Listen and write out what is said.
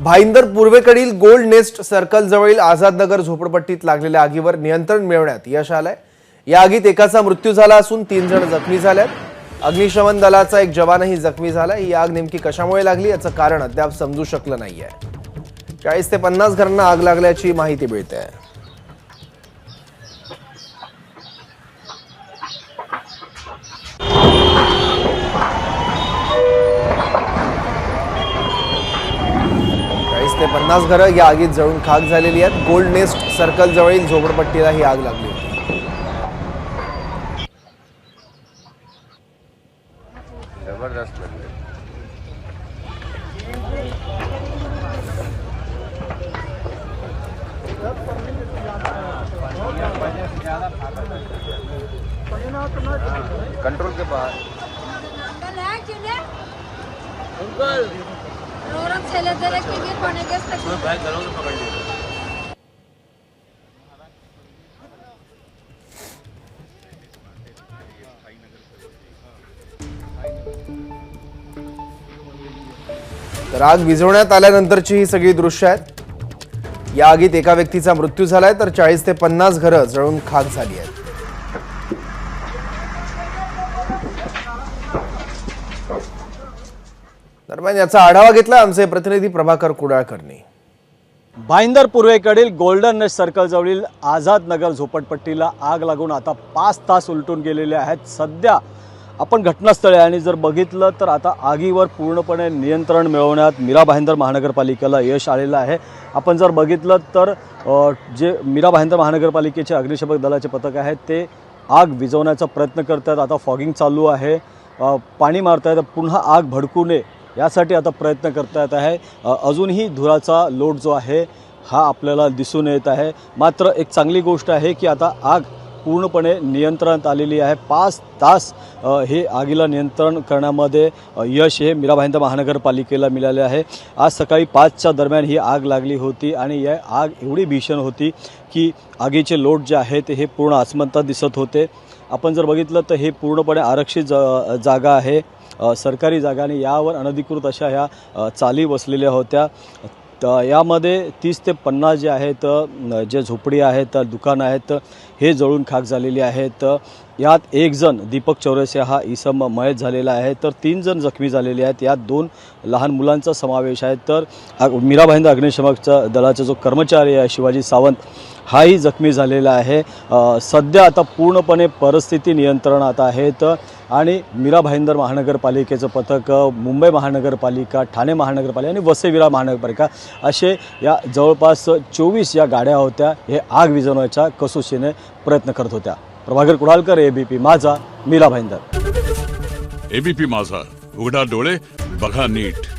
भाईंदर पूर्वेकडील gold nest circle जवळील आझादनगर झोपडपट्टीत लागलेल्या आगीवर नियंत्रण मिळवण्यात यश आलंय. या आगीत एकाचा मृत्यू झाला असून तीन जण जखमी झाल्यात अग्निशमन दलाचा एक जवानही जखमी झालाय. ही आग नेमकी कशामुळे लागली याचं कारण अद्याप समजू शकलं नाहीये. चाळीस ते पन्नास घरांना आग लागल्याची माहिती मिळते चाळीस ते पन्नास घरं या आगीत जळून खाक झालेली आहेत. गोल्ड नेस्ट सर्कल जवळील झोपडपट्टीला ही आग लागली होती. जबरदस्त कंट्रोल के बाहर. अंकल है क्यों अंकल रोरम ছেলে ধরে কি কি কোনে গেছে तर आग विझवण्यात आल्यानंतरची ही सगळी दृश्य आहेत या आगीत एका व्यक्तीचा मृत्यू झालाय तर चाळीस ते पन्नास घरं जळून खाक झाली आहेत दरम्यान याचा आढावा घेतला आमचे प्रतिनिधी प्रभाकर कुडाळकरनी. भाईंदर पूर्वेकडील गोल्डन नेस्ट सर्कलजवळील आझाद नगर झोपडपट्टीला आग लागून आता पाच तास उलटून गेलेले आहेत. सध्या आपण घटनास्थळी आणि जर बघितलं तर आता आगीवर पूर्णपणे नियंत्रण मिळवण्यात मीरा भाईंदर महानगरपालिकेला यश आलेलं आहे. आपण जर बघितलं तर जे मीरा भाईंदर महानगरपालिकेचे अग्निशमक दलाचे पथक आहेत ते आग विझवण्याचा प्रयत्न करतात आता फॉगिंग चालू आहे. पाणी पाणी मारतायत. पुन्हा आग भडकू नये. यासाठी आता प्रयत्न करता येत आहे अजूनही धुराचा लोड जो आहे हा आपल्याला दिसून येत आहे. मात्र एक चांगली गोष्ट आहे की आता आग पूर्णपणे नियंत्रणात आलेली आहे. पाच तास हे आगीला नियंत्रण करण्यामध्ये यश हे मीराभाईंदा महानगरपालिकेला मिळाले आहे. आज सकाळी पाचच्या दरम्यान ही आग लागली होती आणि या आग एवढी भीषण होती की आगीचे लोट जे आहेत हे पूर्ण आसमंतात दिसत होते. आपण जर बघितलं तर हे पूर्णपणे आरक्षित जा जागा आहे. सरकारी जागा आणि यावर अनधिकृत अशा ह्या चाली बसलेल्या होत्या. तर यामध्ये तीस ते पन्नास जे आहेत जे झोपडी आहेत दुकानं आहेत हे जळून खाक झालेली आहेत. यात एक जण दीपक चौरसे हा इसम मयत झालेला आहे. तर तीन जण जखमी झालेले आहेत. यात दोन लहान मुलांचा समावेश आहे. तर मीराबाईंद अग्निशमकचा दलाचा जो कर्मचारी आहे शिवाजी सावंत हाही जखमी झालेला आहे. सध्या आता पूर्णपणे परिस्थिती नियंत्रणात आहेत आणि मीरा भाईंदर महानगरपालिकेचं पथक मुंबई महानगरपालिका ठाणे महानगरपालिका आणि वसईविरा महानगरपालिका असे या जवळपास चोवीस या गाड्या होत्या. हे आग विजवण्याच्या कसोशीने प्रयत्न करत होत्या. प्रभाकर कुडालकर एबीपी माझा मीरा भाईंदर. एबीपी माझा उघडा डोळे बघा नीट.